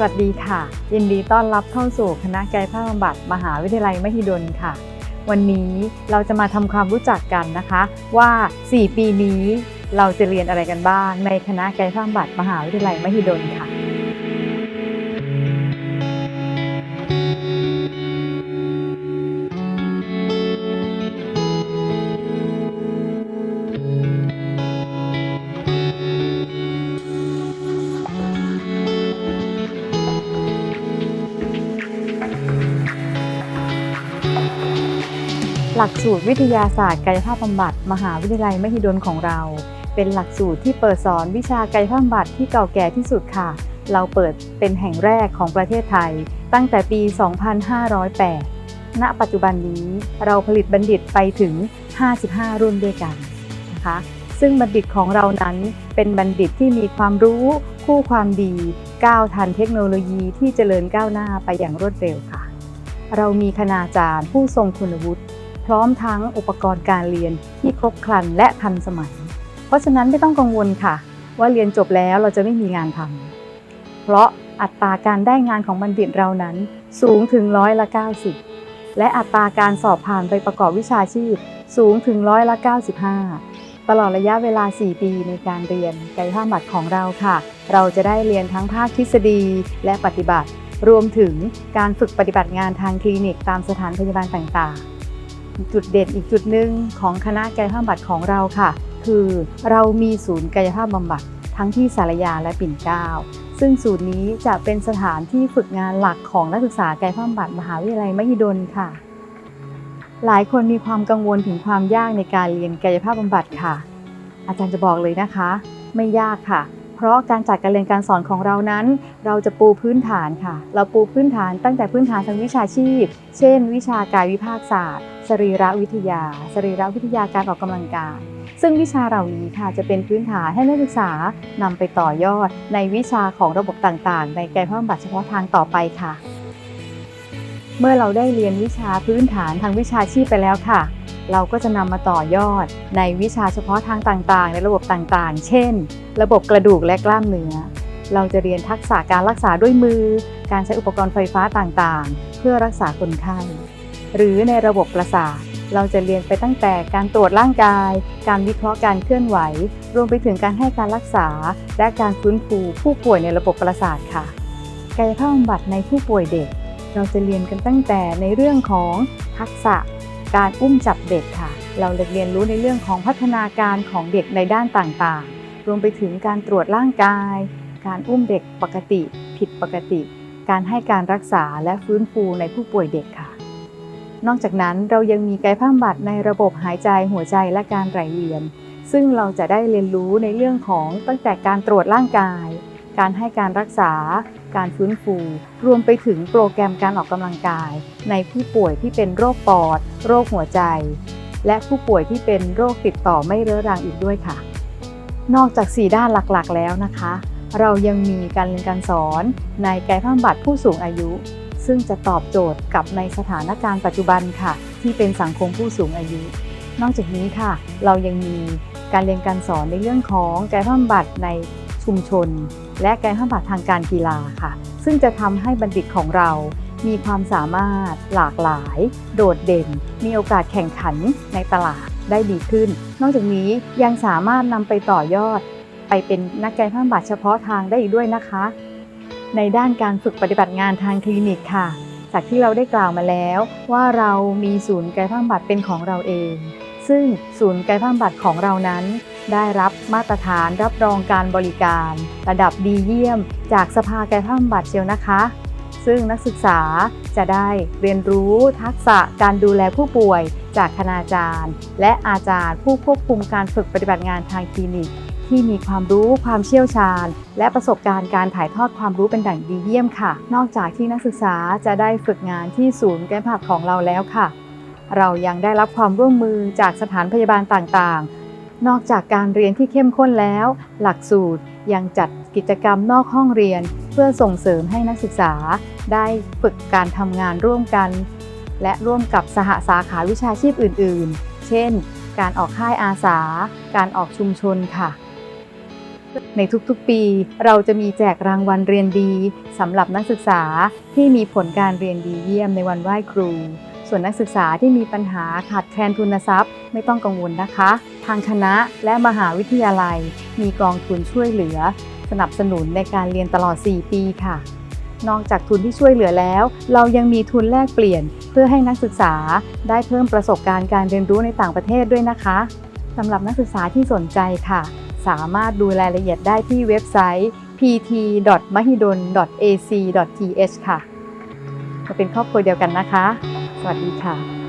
สวัสดีค่ะ ยินดีต้อนรับเข้าสู่คณะกายภาพบำบัดมหาวิทยาลัยมหิดลค่ะ วันนี้เราจะมาทำความรู้จักกันนะคะว่า 4 ปีนี้เราจะเรียนอะไรกันบ้างในคณะกายภาพบำบัดมหาวิทยาลัยมหิดลค่ะ หลักสูตรวิทยาศาสตร์กายภาพบำบัด มหาวิทยาลัยมหิดลของเรา เป็นหลักสูตรที่เปิดสอนวิชากายภาพบำบัดที่เก่าแก่ที่สุดค่ะ เราเปิดเป็นแห่งแรกของประเทศไทย ตั้งแต่ปี 2508 ณ ปัจจุบันนี้เราผลิตบัณฑิตไปถึง 55 รุ่นด้วยกันนะคะซึ่งบัณฑิตของเรานั้นเป็นบัณฑิตที่มีความรู้คู่ความดี ก้าวทันเทคโนโลยีที่เจริญก้าวหน้าไปอย่างรวดเร็วค่ะ เรามีคณาจารย์ผู้ทรงคุณวุฒิ พร้อมทั้งอุปกรณ์การเรียนที่ครบครันและทันสมัย เพราะฉะนั้นไม่ต้องกังวลค่ะ ว่าเรียนจบแล้วเราจะไม่มีงานทำเพราะอัตราการได้งานของบัณฑิตเรานั้นสูงถึงร้อยละ 90 และอัตราการสอบผ่านไปประกอบวิชาชีพสูงถึงร้อยละ 95 ตลอดระยะเวลา 4 ปีในการเรียนกายภาพบำบัดของเราค่ะ เราจะได้เรียนทั้งภาคทฤษฎีและปฏิบัติ รวมถึงการฝึกปฏิบัติงานทางคลินิกตามสถานพยาบาลต่างๆ จุดเด่นอีกจุดหนึ่งของคณะกายภาพบำบัดของเราค่ะ คือเรามีศูนย์กายภาพบำบัดทั้งที่สารยาและปิ่นเกล้าซึ่งศูนย์นี้จะเป็นสถานที่ฝึกงานหลักของนักศึกษากายภาพบำบัดมหาวิทยาลัยมหิดลค่ะ หลายคนมีความกังวลถึงความยากในการเรียนกายภาพบำบัดค่ะ อาจารย์จะบอกเลยนะคะ ไม่ยากค่ะ เพราะการจัดการเรียนการสอนของเรานั้น เราจะปูพื้นฐานค่ะ เราปูพื้นฐานตั้งแต่พื้นฐานทางวิชาชีพ เช่น วิชากายวิภาคศาสตร์ สรีรวิทยา สรีรวิทยาการออกกำลังกายซึ่งวิชาเหล่านี้ค่ะจะเป็นพื้นฐานให้นักศึกษานำไปต่อยอด ในวิชาของระบบต่างๆ ในกายภาพบำบัดเฉพาะทางต่อไปค่ะ เมื่อเราได้เรียนวิชาพื้นฐานทางวิชาชีพไปแล้วค่ะ เราก็จะนำมาต่อยอดในวิชาเฉพาะทางต่างๆ ในระบบต่างๆ เช่น ระบบกระดูกและกล้ามเนื้อ เราจะเรียนทักษะการรักษาด้วยมือ การใช้อุปกรณ์ไฟฟ้าต่างๆ เพื่อรักษาคนไข้ หรือในระบบประสาทเราจะเรียนไปตั้งแต่การตรวจร่างกาย การวิเคราะห์การเคลื่อนไหว รวมไปถึงการให้การรักษา และการฟื้นฟูผู้ป่วยในระบบประสาทค่ะ กายภาพบำบัดในผู้ป่วยเด็ก เราจะเรียนกันตั้งแต่ในเรื่องของทักษะ การอุ้มจับเด็กค่ะ เราเรียนรู้ในเรื่องของพัฒนาการของเด็กในด้านต่างๆ รวมไปถึงการตรวจร่างกาย การอุ้มเด็กปกติ ผิดปกติ การให้การรักษาและฟื้นฟูในผู้ป่วยเด็กค่ะ นอกจากนั้นเรายังมีกายภาพบำบัดในระบบหายใจหัวใจและการไหลเวียน ซึ่งเราจะได้เรียนรู้ในเรื่องของตั้งแต่การตรวจร่างกาย การให้การรักษา การฟื้นฟู รวมไปถึงโปรแกรมการออกกำลังกาย ในผู้ป่วยที่เป็นโรคปอด โรคหัวใจ และผู้ป่วยที่เป็นโรคติดต่อไม่เรื้อรังอีกด้วยค่ะ นอกจาก 4 ด้านหลักๆ แล้วนะคะ เรายังมีการเรียนการสอนในกายภาพบำบัดผู้สูงอายุ ซึ่งจะตอบโจทย์กับในสถานการณ์ปัจจุบันค่ะ ที่เป็นสังคมผู้สูงอายุ นอกจากนี้ค่ะ เรายังมีการเรียนการสอนในเรื่องของกายภาพบำบัดในชุมชน และกายภาพบำบัดทางการกีฬาค่ะ ซึ่งจะทำให้บัณฑิตของเรามีความสามารถหลากหลาย โดดเด่น มีโอกาสแข่งขันในตลาด ได้ดีขึ้น นอกจากนี้ยังสามารถนำไปต่อยอด ไปเป็นนักกายภาพบำบัดเฉพาะทางได้อีกด้วยนะคะ ในด้านการฝึกปฏิบัติงานทางคลินิกค่ะ จากที่เราได้กล่าวมาแล้ว ว่าเรามีศูนย์กายภาพบำบัดเป็นของเราเอง ซึ่งศูนย์กายภาพบำบัดของเรานั้น ได้รับมาตรฐานรับรองการบริการ ระดับดีเยี่ยม จากสภากายภาพบำบัดเชียวนะคะซึ่งนักศึกษาจะได้เรียนรู้ทักษะการดูแลผู้ป่วย จากคณาจารย์ และอาจารย์ผู้ควบคุมการฝึกปฏิบัติงานทางคลินิก ที่มีความรู้ความเชี่ยวชาญ และประสบการณ์การถ่ายทอดความรู้เป็นดั่งดีเยี่ยมค่ะ นอกจากที่นักศึกษาจะได้ฝึกงานที่ศูนย์แก้ภาพของเราแล้วค่ะ เรายังได้รับความร่วมมือจากสถานพยาบาลต่างๆ นอกจากการเรียนที่เข้มข้นแล้ว หลักสูตรยังจัดกิจกรรมนอกห้องเรียน เพื่อส่งเสริมให้นักศึกษาได้ฝึกการทำงานร่วมกัน และร่วมกับสหสาขาวิชาชีพอื่น ๆ เช่น การออกค่ายอาสา การออกชุมชนค่ะ ในทุกๆ ปีเราจะมีแจกรางวัลเรียนดีสำหรับนักศึกษาที่มีผลการเรียนดีเยี่ยมในวันไหว้ครู ส่วนนักศึกษาที่มีปัญหาขาดแคลนทุนทรัพย์ไม่ต้องกังวลนะคะ ทางคณะและมหาวิทยาลัย มีกองทุนช่วยเหลือ สนับสนุนในการเรียนตลอด 4 ปีค่ะ นอกจากทุนที่ช่วยเหลือแล้ว เรายังมีทุนแลกเปลี่ยน เพื่อให้นักศึกษาได้เพิ่มประสบการณ์การเรียนรู้ในต่างประเทศด้วยนะคะสำหรับนักศึกษาที่สนใจค่ะ สามารถดูรายละเอียดได้ที่เว็บไซต์ pt.mahidol.ac.th ค่ะ มาเป็นครอบครัวเดียวกันนะคะ สวัสดีค่ะ